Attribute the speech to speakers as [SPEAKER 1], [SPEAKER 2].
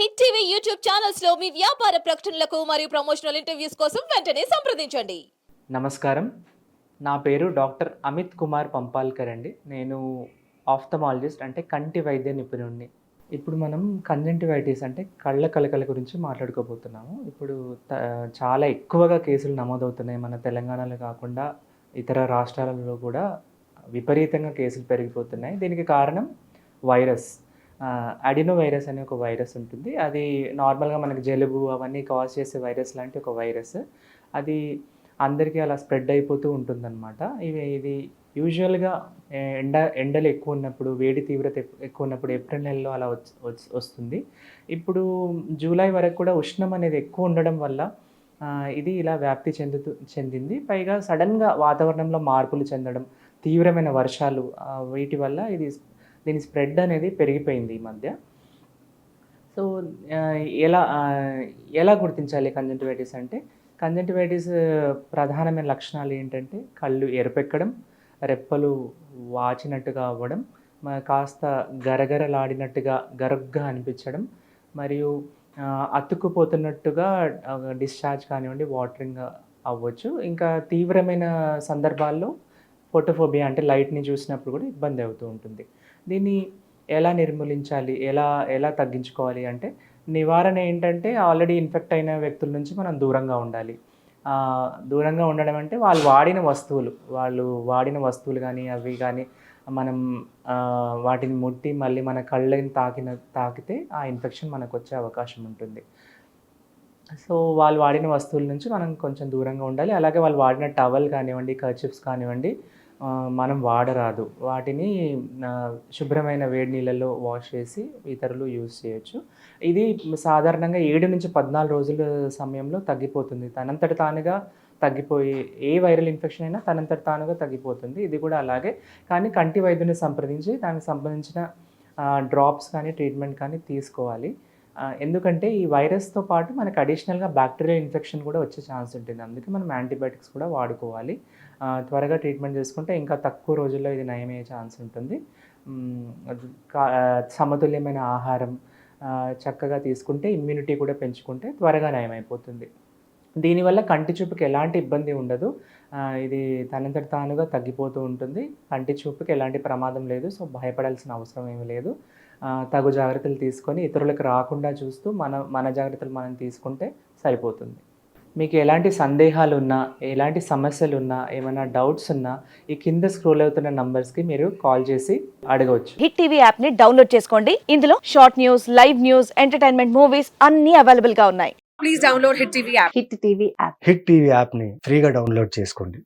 [SPEAKER 1] Hit TV YouTube ఛానల్స్లో మీ వ్యాపార ప్రకటనలకు మరియు ప్రమోషనల్ ఇంటర్వ్యూస్ కోసం వెంటనే సంప్రదించండి.
[SPEAKER 2] నమస్కారం. నా పేరు డాక్టర్ అమిత్ కుమార్ పంపాల్కర్ అండి. నేను ఆఫ్థమాలజిస్ట్ అంటే కంటి వైద్య నిపుణుడిని ఇప్పుడు మనం కంజంటివైటిస్ అంటే కళ్ళ కలకల గురించి మాట్లాడుకోబోతున్నాము. ఇప్పుడు త- చాలా ఎక్కువగా కేసులు నమోదవుతున్నాయి మన తెలంగాణలో కాకుండా ఇతర రాష్ట్రాలలో కూడా విపరీతంగా కేసులు పెరిగిపోతున్నాయి. దీనికి కారణం వైరస్. అడినో వైరస్ అనే ఒక వైరస్ ఉంటుంది. అది నార్మల్గా మనకి జలుబు అవన్నీ కాజ్ చేసే వైరస్ లాంటి ఒక వైరస్. అది అందరికీ అలా స్ప్రెడ్ అయిపోతూ ఉంటుందన్నమాట. ఇవి ఇది యూజువల్గా ఎండ ఎండలు ఎక్కువ ఉన్నప్పుడు వేడి తీవ్రత ఎక్కువ ఉన్నప్పుడు ఏప్రిల్ నెలలో అలా వస్తుంది. ఇప్పుడు జూలై వరకు కూడా ఉష్ణం అనేది ఎక్కువ ఉండడం వల్ల ఇది ఇలా వ్యాప్తి చెందుతూ చెందింది. పైగా సడన్గా వాతావరణంలో మార్పులు చెందడం తీవ్రమైన వర్షాలు వీటి వల్ల ఇది దీని స్ప్రెడ్ అనేది పెరిగిపోయింది ఈ మధ్య. సో ఎలా ఎలా గుర్తించాలి కంజంటివైటిస్ అంటే కంజంటివైటిస్ ప్రధానమైన లక్షణాలు ఏంటంటే కళ్ళు ఎరుపెక్కడం రెప్పలు వాచినట్టుగా అవ్వడం కాస్త గరగరలాడినట్టుగా గరగ్గా అనిపించడం మరియు అతుక్కుపోతున్నట్టుగా డిశ్చార్జ్ కానివ్వండి వాటరింగ్ అవ్వచ్చు. ఇంకా తీవ్రమైన సందర్భాల్లో ఫోటోఫోబియా అంటే లైట్ని చూసినప్పుడు కూడా ఇబ్బంది అవుతూ ఉంటుంది. దీన్ని ఎలా నిర్మూలించాలి? ఎలా ఎలా తగ్గించుకోవాలి అంటే నివారణ ఏంటంటే ఆల్రెడీ ఇన్ఫెక్ట్ అయిన వ్యక్తుల నుంచి మనం దూరంగా ఉండాలి. దూరంగా ఉండడం అంటే వాళ్ళు వాడిన వస్తువులు వాళ్ళు వాడిన వస్తువులు కానీ అవి కానీ మనం వాటిని ముట్టి మళ్ళీ మన కళ్ళని తాకిన తాకితే ఆ ఇన్ఫెక్షన్ మనకు వచ్చే అవకాశం ఉంటుంది. సో వాళ్ళు వాడిన వస్తువుల నుంచి మనం కొంచెం దూరంగా ఉండాలి. అలాగే వాళ్ళు వాడిన టవల్ కానివ్వండి కర్చిప్స్ కానివ్వండి మనం వాడరాదు. వాటిని శుభ్రమైన వేడి నీళ్ళల్లో వాష్ చేసి ఇతరులు యూజ్ చేయొచ్చు. ఇది సాధారణంగా ఏడు నుంచి పద్నాలుగు రోజుల సమయంలో తగ్గిపోతుంది. తనంతట తానుగా తగ్గిపోయి ఏ వైరల్ ఇన్ఫెక్షన్ అయినా తనంతట తానుగా తగ్గిపోతుంది. ఇది కూడా అలాగే. కానీ కంటి వైద్యుని సంప్రదించి దానికి సంబంధించిన డ్రాప్స్ కానీ ట్రీట్మెంట్ కానీ తీసుకోవాలి. ఎందుకంటే ఈ వైరస్తో పాటు మనకు అడిషనల్గా బ్యాక్టీరియల్ ఇన్ఫెక్షన్ కూడా వచ్చే ఛాన్స్ ఉంటుంది. అందుకే మనం యాంటీబయాటిక్స్ కూడా వాడుకోవాలి. త్వరగా ట్రీట్మెంట్ చేసుకుంటే ఇంకా తక్కువ రోజుల్లో ఇది నయమయ్యే ఛాన్స్ ఉంటుంది. కా- సమతుల్యమైన ఆహారం చక్కగా తీసుకుంటే ఇమ్యూనిటీ కూడా పెంచుకుంటే త్వరగా నయమైపోతుంది. దీనివల్ల కంటి చూపుకి ఎలాంటి ఇబ్బంది ఉండదు. ఇది తనంతట తానుగా తగ్గిపోతూ ఉంటుంది. కంటి చూపుకి ఎలాంటి ప్రమాదం లేదు. సో భయపడాల్సిన అవసరం ఏమీ లేదు. తగు జాగ్రత్తలు తీసుకొని ఇతరులకు రాకుండా చూస్తూ మన మన జాగ్రత్తలు మనం తీసుకుంటే సరిపోతుంది. మీకు ఎలాంటి సందేహాలు ఉన్నా ఎలాంటి సమస్యలు ఉన్నా ఏమైనా డౌట్స్ ఉన్నా ఈ కింద స్క్రోల్ అవుతున్న నంబర్స్కి మీరు కాల్ చేసి అడగవచ్చు.
[SPEAKER 3] హిట్ టీవీ యాప్ని డౌన్లోడ్ చేసుకోండి. ఇందులో short news live news entertainment movies అన్ని అవైలబుల్గా ఉన్నాయి.
[SPEAKER 4] please download Hit TV app.
[SPEAKER 3] Hit TV app.
[SPEAKER 5] Hit TV యాప్ని ఫ్రీగా డౌన్లోడ్ చేసుకోండి.